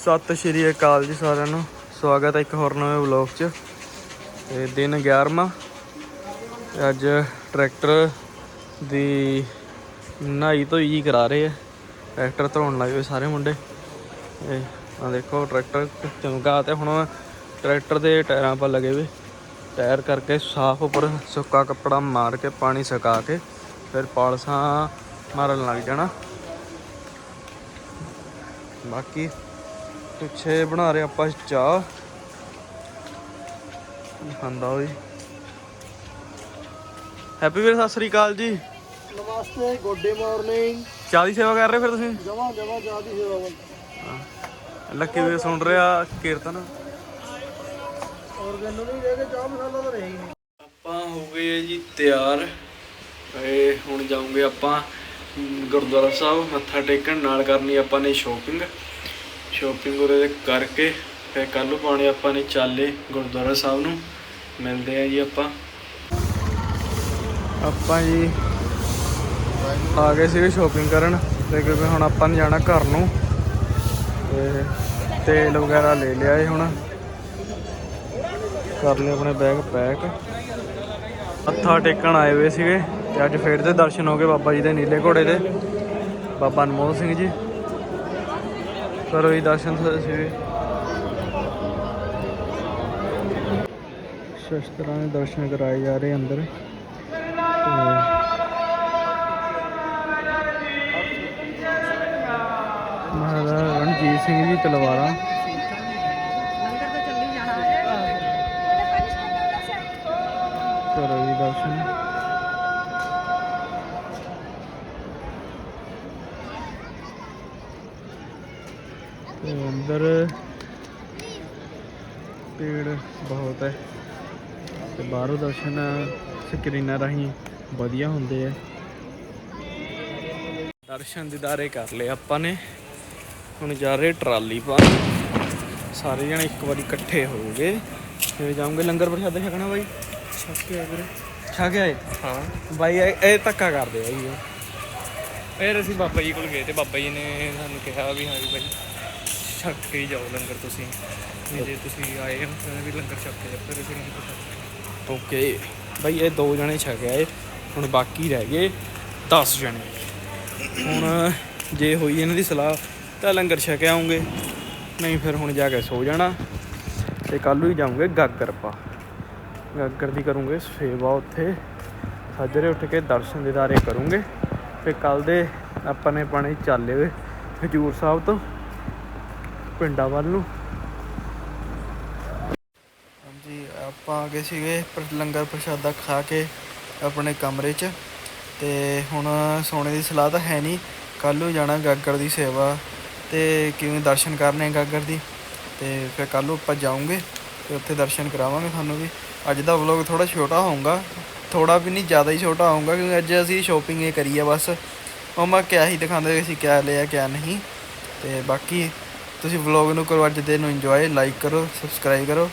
ਸਤਿ ਸ਼੍ਰੀ ਅਕਾਲ ਜੀ ਸਾਰਿਆਂ ਨੂੰ। ਸਵਾਗਤ ਹੈ ਇੱਕ ਹੋਰ ਨਵੇਂ ਵਲੌਗ 'ਚ। ਤੇ ਦਿਨ 11ਵਾਂ ਅੱਜ ਟਰੈਕਟਰ ਦੀ ਨਹਾਈ ਧੋਈ ਜੀ ਕਰਾ ਰਹੇ ਆ। ਟਰੈਕਟਰ ਧੋਣ ਲੱਗੇ ਹੋਏ ਸਾਰੇ ਮੁੰਡੇ। ਤੇ ਆ ਦੇਖੋ ਟਰੈਕਟਰ ਚਮਕਾ ਤੇ ਹੁਣ ਟਰੈਕਟਰ ਦੇ ਟਾਇਰਾਂ 'ਪਰ ਲੱਗੇ ਵੇ ਟਾਇਰ ਕਰਕੇ ਸਾਫ਼ ਉੱਪਰ ਸੁੱਕਾ ਕੱਪੜਾ ਮਾਰ ਕੇ ਪਾਣੀ ਸੁਕਾ ਕੇ ਫਿਰ ਪਾਲਸਾਂ ਮਾਰਨ ਲੱਗ ਜਾਣਾ। ਬਾਕੀ ਪਿੱਛੇ ਬਣਾ ਰਹੇ ਆਪਾਂ ਚਾਹ। ਖਾਂਦਾ ਹੋਈ ਹੈਪੀ ਵੀਰ ਸਤਿ ਸ੍ਰੀ ਅਕਾਲ ਜੀ। ਨਮਸਤੇ ਗੁੱਡ ਮਾਰਨਿੰਗ। ਚਾਹ ਦੀ ਸੇਵਾ ਕਰ ਰਹੇ ਫਿਰ ਤੁਸੀਂ? ਜਮਾ ਜਮਾ ਜਾਦੀ ਸੇਵਾ ਬੰਦ ਲੱਕੀ ਵੀਰ ਸੁਣ ਰਿਹਾ ਕੀਰਤਨ। ਔਰ ਮੈਨੂੰ ਨਹੀਂ ਦੇ ਕੇ ਚਾਹ ਮਸਾਲਾ ਤਾਂ ਰਹੀ ਨਹੀਂ। ਆਪਾਂ ਹੋ ਗਏ ਜੀ ਤਿਆਰ। ਤੇ ਹੁਣ ਜਾਵਾਂਗੇ ਆਪਾਂ ਗੁਰਦੁਆਰਾ ਸਾਹਿਬ ਮੱਥਾ ਟੇਕਣ। ਨਾਲ ਕਰਨੀ ਆਪਾਂ ਨੇ ਸ਼ੋਪਿੰਗ ਸ਼ੋਪਿੰਗ ਉਹਦੇ ਕਰਕੇ ਫਿਰ ਕੱਲ ਨੂੰ ਪਾਉਣੇ ਆਪਾਂ ਨੇ ਚਾਲੇ ਗੁਰਦੁਆਰਾ ਸਾਹਿਬ ਨੂੰ। ਮਿਲਦੇ ਆ ਜੀ ਆਪਾਂ। ਆਪਾਂ ਜੀ ਆ ਗਏ ਸੀਗੇ ਸ਼ੋਪਿੰਗ ਕਰਨ ਤੇ ਕਿਉਂਕਿ ਹੁਣ ਆਪਾਂ ਨੇ ਜਾਣਾ ਘਰ ਨੂੰ ਤੇ ਤੇਲ ਵਗੈਰਾ ਲੈ ਲਿਆ ਏ ਹੁਣ। ਕਰ ਲਏ ਆਪਣੇ ਬੈਗ ਪੈਕ ਮੱਥਾ ਟੇਕਣ ਆਏ ਹੋਏ ਸੀਗੇ ਤੇ ਅੱਜ ਫੇਰ ਦੇ ਦਰਸ਼ਨ ਹੋ ਗਏ ਬਾਬਾ ਜੀ ਦੇ ਨੀਲੇ ਘੋੜੇ ਦੇ ਬਾਬਾ ਅਨਮੋਲ ਸਿੰਘ ਜੀ। ਕਰੋ ਜੀ, ਦਰਸ਼ਨ ਸੀਗੇ ਸ਼ਸਤਰਾਂ ਦੇ ਦਰਸ਼ਨ ਕਰਾਏ ਜਾ ਰਹੇ ਅੰਦਰ। ਮਹਾਰਾਜਾ ਰਣਜੀਤ ਸਿੰਘ ਜੀ ਤਲਵਾਰਾਂ। ਲੰਗਰ ਤਾਂ ਕਰੋ ਜੀ ਦਰਸ਼ਨ। ਤੇ ਅੰਦਰ ਭੀੜ ਬਹੁਤ ਹੈ ਤੇ ਬਾਹਰੋਂ ਦਰਸ਼ਨ ਸਕਰੀਨਾਂ ਰਾਹੀਂ ਵਧੀਆ ਹੁੰਦੇ ਆ। ਦਰਸ਼ਨ ਦੀਦਾਰੇ ਕਰ ਲਏ ਆਪਾਂ ਨੇ। ਹੁਣ ਜਾ ਰਹੇ ਟਰਾਲੀ ਪਾ ਸਾਰੇ ਜਣੇ ਇੱਕ ਵਾਰੀ ਇਕੱਠੇ ਹੋ ਗਏ। ਫਿਰ ਜਾਉਂਗੇ ਲੰਗਰ ਪ੍ਰਸ਼ਾਦਾ ਛਕਣਾ ਬਾਈ? ਛਕ ਕੇ ਆਏ ਵੀਰੇ। ਛਕ ਆਏ? ਹਾਂ। ਬਾਈ ਇਹ ਧੱਕਾ ਕਰਦੇ ਆ ਜੀ। ਇਹ। ਫਿਰ ਅਸੀਂ ਬਾਬਾ ਜੀ ਕੋਲ ਗਏ ਤੇ ਬਾਬਾ ਜੀ ਨੇ ਸਾਨੂੰ ਕਿਹਾ ਵੀ ਹਾਂ ਵੀ ਭਾਈ ਛਕ ਕੇ ਹੀ ਜਾਓ ਲੰਗਰ ਤੁਸੀਂ। ਵੀ ਜੇ ਤੁਸੀਂ ਆਏ ਹੋ ਤਾਂ ਵੀ ਲੰਗਰ ਛੱਕ ਕੇ ਜਾਓ, ਫਿਰ ਅਸੀਂ ਲੰਗਰ ਛੱਕ ਓਕੇ, ਬਾਈ ਇਹ ਦੋ ਜਣੇ ਛਕ ਆਏ, ਹੁਣ ਬਾਕੀ ਰਹਿ ਗਏ 10 ਜਣੇ। ਹੁਣ ਜੇ ਹੋਈ ਇਹਨਾਂ ਦੀ ਸਲਾਹ, ਤਾਂ ਲੰਗਰ ਛਕ ਆਉਂਗੇ। ਨਹੀਂ ਫਿਰ ਹੁਣ ਜਾ ਕੇ ਸੋ ਜਾਣਾ ਤੇ ਕੱਲ ਨੂੰ ਹੀ ਜਾਵਾਂਗੇ ਗਾਗਰ ਪਾ। ਗਾਗਰ ਦੀ ਕਰੂੰਗੇ ਸੇਵਾ ਉੱਥੇ। ਸਾਜਰੇ ਉੱਠ ਕੇ ਦਰਸ਼ਨ ਦੀਦਾਰੇ ਕਰੂੰਗੇ। ਫਿਰ ਕੱਲ ਦੇ ਆਪਾਂ ਨੇ ਪਾਣੇ ਚਾਲੇ ਵੇ ਹਜੂਰ ਸਾਹਿਬ ਤੋਂ। ਪਿੰਡਾਂ ਵੱਲ ਨੂੰ। ਹਾਂਜੀ, ਆਪਾਂ ਆ ਗਏ ਸੀਗੇ ਲੰਗਰ ਪ੍ਰਸ਼ਾਦਾ ਖਾ ਕੇ ਆਪਣੇ ਕਮਰੇ 'ਚ। ਤੇ ਹੁਣ ਸੋਨੇ ਦੀ ਸਲਾਹ ਤਾਂ ਹੈ ਨਹੀਂ ਕੱਲ ਨੂੰ ਜਾਣਾ ਗਾਗਰ ਦੀ ਸੇਵਾ। ਤੇ ਕਿਵੇਂ ਦਰਸ਼ਨ ਕਰਨੇ ਗਾਗਰ ਦੀ? ਤੇ ਫਿਰ ਕੱਲ ਨੂੰ ਆਪਾਂ ਜਾਵਾਂਗੇ ਤੇ ਉੱਥੇ ਦਰਸ਼ਨ ਕਰਾਵਾਂਗੇ ਤੁਹਾਨੂੰ ਵੀ। ਅੱਜ ਦਾ ਵਲੌਗ ਥੋੜਾ ਛੋਟਾ ਹੋਊਗਾ ਥੋੜਾ ਵੀ ਨਹੀਂ, ਜ਼ਿਆਦਾ ਹੀ ਛੋਟਾ ਹੋਊਗਾ ਕਿਉਂਕਿ ਅੱਜ ਅਸੀਂ ਸ਼ੋਪਿੰਗ ਇਹ ਕਰੀ ਆ ਬਸ। ਉਹ ਮੈਂ ਕਿਆ ਹੀ ਦਿਖਾਉਂਦੇ ਵੀ ਅਸੀਂ ਕਿਆ ਲਿਆ, ਕਿਆ ਨਹੀਂ। ਤੇ ਬਾਕੀ ਤੁਸੀਂ ਵਲੌਗ ਨੂੰ ਕਰੋ, ਅੱਜ ਦੇ ਨੂੰ ਇੰਜੋਏ ਲਾਈਕ ਕਰੋ ਸਬਸਕ੍ਰਾਈਬ ਕਰੋ।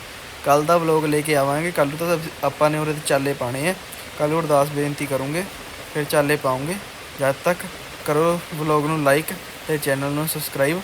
ਕੱਲ ਦਾ ਵਲੌਗ ਲੈ ਕੇ ਆਵਾਂਗੇ। ਕੱਲ ਨੂੰ ਤਾਂ ਆਪਾਂ ਨੇ ਉਹਦੇ ਤੇ ਚਾਲੇ ਪਾਣੇ ਆ। ਕੱਲ ਨੂੰ ਅਰਦਾਸ ਬੇਨਤੀ ਕਰੂੰਗੇ, ਫਿਰ ਚਾਲੇ ਪਾਉਂਗੇ। ਜਦ ਤੱਕ ਕਰੋ ਵਲੌਗ ਨੂੰ ਲਾਈਕ ਤੇ ਚੈਨਲ ਨੂੰ ਸਬਸਕ੍ਰਾਈਬ